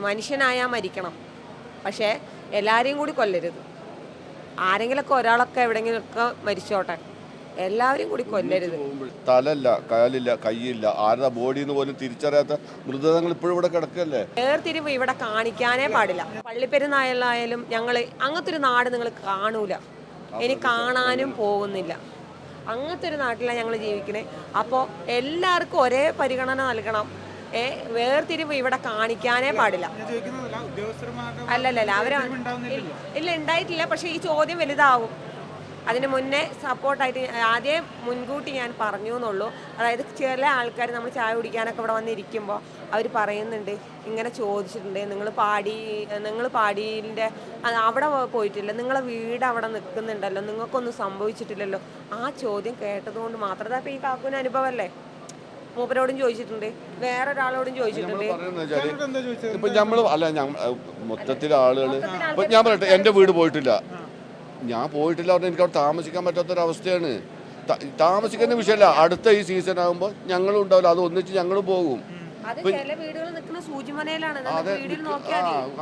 മനുഷ്യനായാൽ മരിക്കണം. പക്ഷേ എല്ലാവരെയും കൂടി കൊല്ലരുത്. ആരെങ്കിലൊക്കെ ഒരാളൊക്കെ എവിടെങ്കിലൊക്കെ മരിച്ചോട്ടെ. എല്ലാവരും കൂടി കൊല്ലരുത്. തലല്ല കാലില്ല കൈയില്ല. ആരുടെ ബോഡിന്ന് പോലും തിരിച്ചറിയാത്ത മൃതദേഹങ്ങൾ ഇപ്പോഴും ഇവിടെ കിടക്കല്ലേ? വേർതിരിവ് ഇവിടെ കാണിക്കാനേ പാടില്ല. പള്ളിപ്പെരുന്നായാലും ഞങ്ങൾ അങ്ങനത്തെ ഒരു നാട് നിങ്ങൾ കാണൂല. ഇനി കാണാനും പോകുന്നില്ല. അങ്ങനത്തെ ഒരു നാട്ടിലാണ് ഞങ്ങൾ ജീവിക്കണേ. അപ്പോൾ എല്ലാവർക്കും ഒരേ പരിഗണന നൽകണം. വേർതിരിവ് ഇവിടെ കാണിക്കാനേ പാടില്ല. അല്ലല്ല അല്ലല്ലല്ല അവർ ഇല്ല ഉണ്ടായിട്ടില്ല പക്ഷെ ഈ ചോദ്യം വലുതാവും. അതിന് മുന്നേ സപ്പോർട്ടായിട്ട് ആദ്യം മുൻകൂട്ടി ഞാൻ പറഞ്ഞു എന്നുള്ളൂ. അതായത് ചില ആൾക്കാർ നമ്മൾ ചായ കുടിക്കാനൊക്കെ ഇവിടെ വന്നിരിക്കുമ്പോൾ അവർ പറയുന്നുണ്ട് ഇങ്ങനെ ചോദിച്ചിട്ടുണ്ട് നിങ്ങൾ പാടി നിങ്ങൾ പാടിയിന്റെ അവിടെ പോയിട്ടില്ല നിങ്ങളെ വീട് അവിടെ നിൽക്കുന്നുണ്ടല്ലോ നിങ്ങൾക്കൊന്നും സംഭവിച്ചിട്ടില്ലല്ലോ. ആ ചോദ്യം കേട്ടതുകൊണ്ട് മാത്രം. അതപ്പോൾ ഈ കാക്കുവിന് അനുഭവമല്ലേ മൂപ്പരോടും ചോദിച്ചിട്ടുണ്ട്. വേറെ ഒരാളോടും ചോദിച്ചിട്ടുണ്ട് ഇപ്പൊ നമ്മൾ അല്ല മൊത്തത്തിൽ ആളുകൾ ഇപ്പൊ ഞാൻ പറയട്ടെ എന്റെ വീട് പോയിട്ടില്ല. ഞാൻ പോയിട്ടില്ല അവിടെ എനിക്ക് അവിടെ താമസിക്കാൻ പറ്റാത്തൊരവസ്ഥയാണ്. താമസിക്കുന്ന വിഷയമല്ല അടുത്ത ഈ സീസൺ ആകുമ്പോൾ ഞങ്ങളും ഉണ്ടാവില്ല അത് ഒന്നിച്ച് ഞങ്ങൾ പോകും. അത്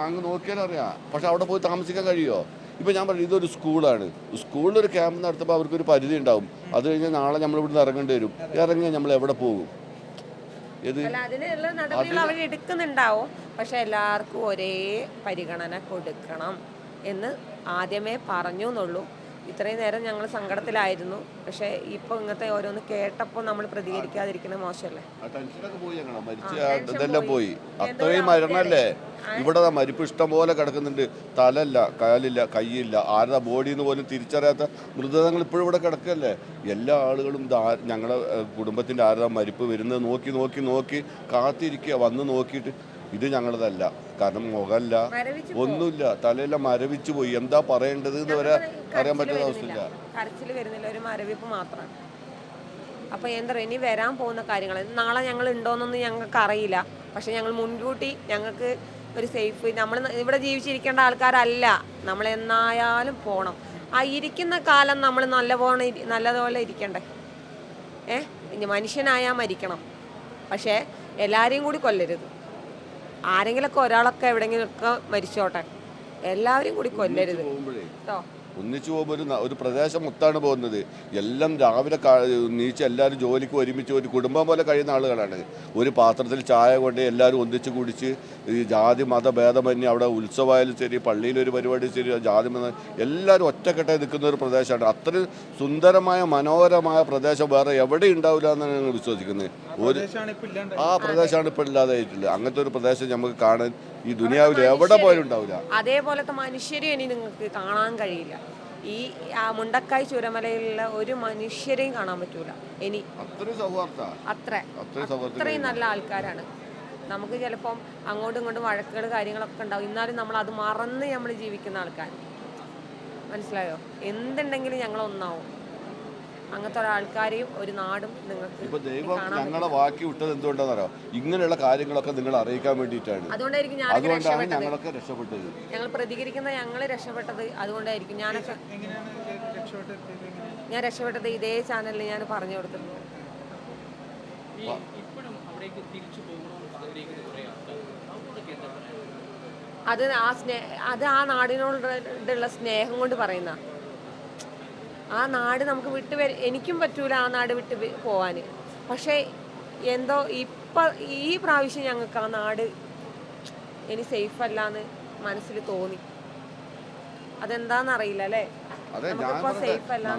അങ്ങ് നോക്കിയാൽ അറിയാം. പക്ഷെ അവിടെ പോയി താമസിക്കാൻ കഴിയുമോ ഇപ്പൊ ഞാൻ പറഞ്ഞു ഇതൊരു സ്കൂളാണ്. സ്കൂളിൽ ഒരു ക്യാമ്പ് നടത്തുമ്പോൾ അവർക്കൊരു പരിധി ഉണ്ടാവും. അത് കഴിഞ്ഞാൽ നാളെ നമ്മൾ ഇവിടുന്ന് ഇറങ്ങേണ്ടി വരും. ഇറങ്ങിയാൽ നമ്മൾ എവിടെ പോകും? ഇത് അല്ല അതിനുള്ള നടപടികൾ അവർ എടുക്കുന്നുണ്ടാവും. പക്ഷെ എല്ലാവർക്കും ഒരേ പരിഗണന കൊടുക്കണം എന്ന് ആദ്യമേ പറഞ്ഞു എന്നുള്ളൂ ഇത്രയും നേരം ഞങ്ങൾ സങ്കടത്തിലായിരുന്നു. പക്ഷെ ഇപ്പൊ ഇങ്ങനത്തെ ഓരോന്ന് കേട്ടപ്പോൾ നമ്മൾ പ്രതികരിക്കാതിരിക്കണ മോശമല്ലേ? പോയി ഇവിടെ മരിപ്പ് ഇഷ്ടം പോലെ കിടക്കുന്നുണ്ട്. തലല്ല കാലില്ല കൈയില്ല. ആരുടെ ബോഡിന്ന് പോലും തിരിച്ചറിയാത്ത മൃതദേഹങ്ങൾ ഇപ്പോഴും ഇവിടെ കിടക്കല്ലേ? എല്ലാ ആളുകളും ഞങ്ങളുടെ ഞങ്ങളെ ഏഹ്, കുടുംബത്തിന്റെ ആരുടെ മരിപ്പ് വരുന്നത് നോക്കി നോക്കി നോക്കി കാത്തിരിക്കുക. വന്ന് നോക്കിയിട്ട് ഇത് ഞങ്ങളതല്ല. കാരണം മുഖമല്ല ഒന്നുമില്ല. തലയെല്ലാം മരവിച്ചു പോയി. എന്താ പറയേണ്ടത് എന്ന് വരെ അറിയാൻ പറ്റുന്ന അവസ്ഥയില്ല കരച്ചിൽ വരുന്നില്ല. ഒരു മരവിപ്പ് മാത്രമാണ് അപ്പോൾ എന്താ പറയുക ഇനി വരാൻ പോകുന്ന കാര്യങ്ങൾ നാളെ ഞങ്ങൾ ഉണ്ടോയെന്നൊന്നും ഞങ്ങൾക്ക് അറിയില്ല പക്ഷെ ഞങ്ങൾ മുൻകൂട്ടി ഞങ്ങൾക്ക് ഒരു സേഫ് നമ്മൾ ഇവിടെ ജീവിച്ചിരിക്കേണ്ട ആൾക്കാരല്ല. നമ്മൾ എന്നായാലും പോകണം ആ ഇരിക്കുന്ന കാലം നമ്മൾ നല്ലപോലെ ഇരി- നല്ലതുപോലെ ഇരിക്കണ്ടേ? ഏ? ഇനി മനുഷ്യനായാൽ മരിക്കണം. പക്ഷേ എല്ലാവരെയും കൂടി കൊല്ലരുത്. ആരെങ്കിലൊക്കെ ഒരാളൊക്കെ എവിടെയെങ്കിലുമൊക്കെ മരിച്ചോട്ടെ. എല്ലാവരും കൂടി കൊല്ലരുത്. കേട്ടോ ഒന്നിച്ചു പോകുമ്പോൾ ഒരു ഒരു പ്രദേശം മൊത്താണ് പോകുന്നത്. എല്ലാം രാവിലെ നീച്ച് എല്ലാവരും ജോലിക്ക് ഒരുമിച്ച് ഒരു കുടുംബം പോലെ കഴിയുന്ന ആളുകളാണ്. ഒരു പാത്രത്തിൽ ചായ കൊണ്ട് എല്ലാവരും ഒന്നിച്ച് കുടിച്ച് ഈ ജാതി മത ഭേദമന്യേ അവിടെ ഉത്സവമായാലും ശരി പള്ളിയിലൊരു പരിപാടി ശരി ജാതി മത എല്ലാവരും ഒറ്റക്കെട്ടായി നിൽക്കുന്ന ഒരു പ്രദേശമാണ്. അത്രയും സുന്ദരമായ മനോഹരമായ പ്രദേശം വേറെ എവിടെ ഉണ്ടാവില്ല എന്നാണ് ഞങ്ങൾ വിശ്വസിക്കുന്നത്. ഒരു ആ പ്രദേശമാണ് ഇപ്പോൾ ഇല്ലാതായിട്ടുള്ളത്. അങ്ങനത്തെ ഒരു പ്രദേശം നമുക്ക് കാണാൻ ഈ ദുനിയാവിൽ എവിടെ പോയാലും ഉണ്ടാവില്ല. അതേപോലത്തെ മനുഷ്യരെ ഇനി നിങ്ങൾക്ക് കാണാൻ കഴിയില്ല. ഈ ആ മുണ്ടക്കായ് ചുരമലയിലുള്ള ഒരു മനുഷ്യരെയും കാണാൻ പറ്റൂല. ഇനി. അത്ര. അത്രയും നല്ല ആൾക്കാരാണ്. നമുക്ക് ചിലപ്പം അങ്ങോട്ടും ഇങ്ങോട്ടും വഴക്കുകൾ കാര്യങ്ങളൊക്കെ ഉണ്ടാവും. എന്നാലും നമ്മൾ അത് മറന്ന് നമ്മൾ ജീവിക്കുന്ന ആൾക്കാർ മനസ്സിലായോ? എന്തുണ്ടെങ്കിലും ഞങ്ങൾ ഒന്നാവും. അങ്ങനത്തെ ഒരാൾക്കാരെയും ഒരു നാടും നിങ്ങൾക്ക് ഇപ്പൊ ദൈവം ഞങ്ങളെ വാക്കി വിട്ടത് എന്തുകൊണ്ടാണെന്നറിയോ ഇങ്ങനെയുള്ള കാര്യങ്ങളൊക്കെ നിങ്ങൾ അറിയിക്കാൻ വേണ്ടിയിട്ടാണ്. അതുകൊണ്ടായിരിക്കും ഞാൻ അതുകൊണ്ടാണ് ഞങ്ങളൊക്കെ രക്ഷപ്പെട്ടത്. ഞങ്ങൾ പ്രതികരിക്കുന്ന ഞങ്ങൾ രക്ഷപ്പെട്ടത് അതുകൊണ്ടായിരിക്കും. ഞാനൊക്കെ ഞാൻ രക്ഷപ്പെട്ടത് ഇതേ ചാനലിൽ ഞാൻ പറഞ്ഞു പറയുക അത് ആ സ്നേ അത് ആ നാടിനോടുള്ള സ്നേഹം കൊണ്ട് പറയുന്ന ആ നാട് നമുക്ക് വിട്ട് എനിക്കും പറ്റൂല ആ നാട് വിട്ട് പോവാൻ പക്ഷേ എന്തോ ഇപ്പം ഈ പ്രാവശ്യം ഞങ്ങൾക്ക് ആ നാട് ഇനി സേഫ് അല്ലാന്ന് മനസ്സിൽ തോന്നി. അതെന്താണെന്നറിയില്ല അല്ലേ? അതെ ഞാൻ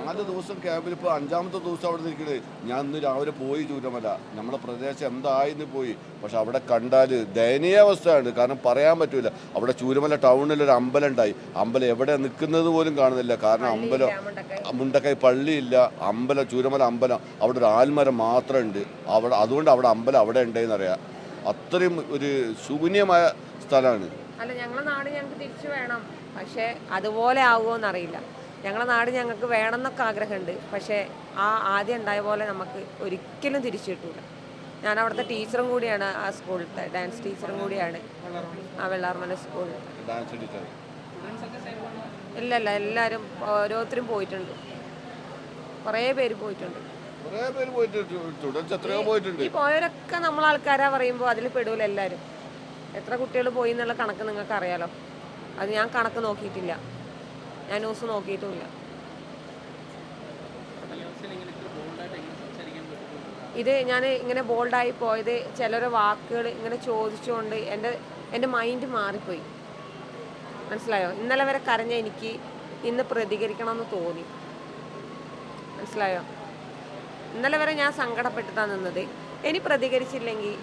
നാല് ദിവസം ക്യാമ്പിൽ ഇപ്പോൾ അഞ്ചാമത്തെ ദിവസം അവിടെ നിൽക്കണേ. ഞാൻ ഇന്ന് രാവിലെ പോയി ചൂരമല നമ്മുടെ പ്രദേശം എന്തായിന്ന് പോയി. പക്ഷെ അവിടെ കണ്ടാൽ ദയനീയാവസ്ഥയാണ് കാരണം പറയാൻ പറ്റൂല. അവിടെ ചൂരമല ടൗണിൽ ഒരു അമ്പലം ഉണ്ടായി. അമ്പലം എവിടെ നിൽക്കുന്നത് പോലും കാണുന്നില്ല. കാരണം അമ്പലം മുണ്ടക്കൈ. പള്ളിയില്ല. അമ്പലം ചൂരമല അമ്പലം. അവിടെ ഒരു ആൽമരം മാത്രം ഉണ്ട് അവിടെ അതുകൊണ്ട് അവിടെ അമ്പലം അവിടെ ഉണ്ടെന്ന് അറിയാം. അത്രയും ഒരു ശൂന്യമായ സ്ഥലമാണ്. അല്ല ഞങ്ങളുടെ നാട് ഞങ്ങൾക്ക് തിരിച്ചു വേണം. പക്ഷെ അതുപോലെ ആവുമോന്നറിയില്ല ഞങ്ങളെ നാട് ഞങ്ങൾക്ക് വേണം എന്നൊക്കെ ആഗ്രഹമുണ്ട്. പക്ഷേ ആ ആദ്യം ഉണ്ടായ പോലെ നമുക്ക് ഒരിക്കലും തിരിച്ചു കിട്ടൂല. ഞാൻ അവിടുത്തെ ടീച്ചറും കൂടിയാണ് ആ സ്കൂളിലത്തെ ഡാൻസ് ടീച്ചറും കൂടിയാണ്. ആ വെള്ളാർമല സ്കൂളിൽ ഡാൻസ് ടീച്ചർ. ഇല്ല ഇല്ല എല്ലാവരും ഓരോരുത്തരും പോയിട്ടുണ്ട്. കുറേ പേര് പോയിട്ടുണ്ട്. ഈ പോയവരൊക്കെ നമ്മളാൾക്കാരാ പറയുമ്പോൾ അതിൽ പെടൂല എല്ലാവരും എത്ര കുട്ടികൾ പോയി എന്നുള്ള കണക്ക് നിങ്ങൾക്ക് അറിയാലോ അത് ഞാൻ കണക്ക് നോക്കിയിട്ടില്ല. ഞാൻ ന്യൂസ് നോക്കിയിട്ടുമില്ല ഇത് ഞാൻ ഇങ്ങനെ ബോൾഡായി പോയത് ചിലരെ വാക്കുകൾ ഇങ്ങനെ ചോദിച്ചുകൊണ്ട് എന്റെ എന്റെ മൈൻഡ് മാറിപ്പോയി. മനസ്സിലായോ? ഇന്നലെ വരെ കരഞ്ഞ എനിക്ക് ഇന്ന് പ്രതികരിക്കണമെന്ന് തോന്നി. മനസ്സിലായോ? ഇന്നലെ വരെ ഞാൻ സങ്കടപ്പെട്ടിട്ടാണ് നിന്നത്. ഇനി പ്രതികരിച്ചില്ലെങ്കിൽ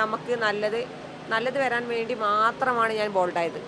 നമുക്ക് നല്ലത് നല്ലത് വരാൻ വേണ്ടി മാത്രമാണ് ഞാൻ ബോൾഡായത്.